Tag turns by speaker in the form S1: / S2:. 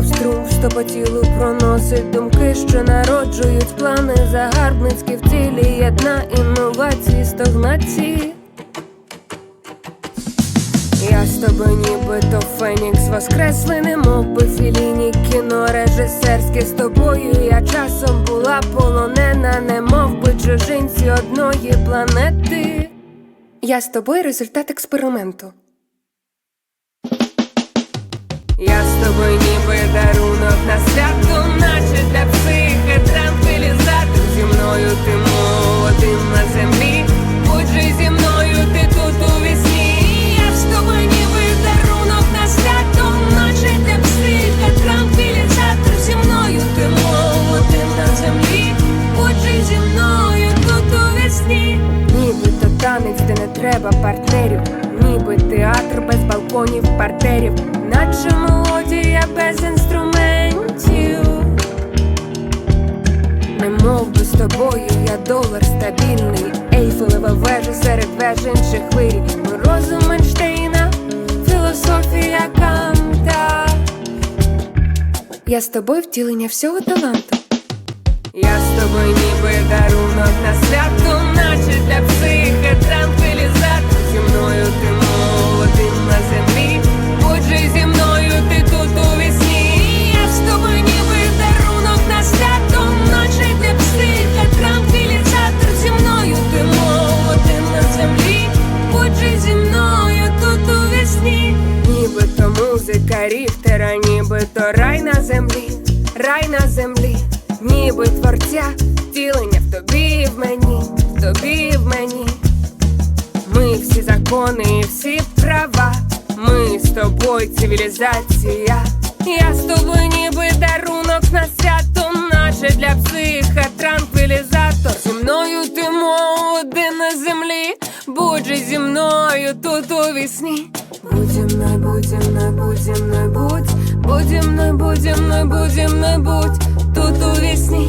S1: мов струм, що по тілу проносить думки, що народжують плани загарбницькі в тілі єдна інновації, стогнації. Я з тобою ніби то Фенікс воскресли, не мов би філіні кіно режисерське з тобою. Я часом була полонена, не мов би чужинці одної планети. Я з тобою результат експерименту. Я з тобою ніби дарунок на свято, наче для психи транквілізатор Зі мною ти мов один на землі, будь же зі мною ти тут у вісні. Я з тобою ніби дарунок на свято, наче для психи транквілізатор Зі мною ти мов один на землі, будь же зі мною тут у вісні. Ніби то танець, де не треба партнерів, ніби театр без балконів, партерів, наче мелодія без інструментів. Не мов би з тобою, я долар стабільний, Ейфелева вежа серед веж інших хвиль. Розум Ейнштейна, філософія Канта. Я з тобою втілення всього таланту. Я з тобою ніби дарунок на свято, наче для психи музика Ріхтера, ніби то рай на землі, рай на землі, ніби творця, втілення в тобі і в мені, в тобі і в мені. Ми всі закони і всі права. Ми з тобою цивілізація. Я з тобою ніби дарунок на свято, наче для психа транквілізатор. Зі мною ти мов один на землі, будь же зі мною тут у вісні. Будь не будем, не будем, не будь будем не будем, не будем, не будь тут у вісні.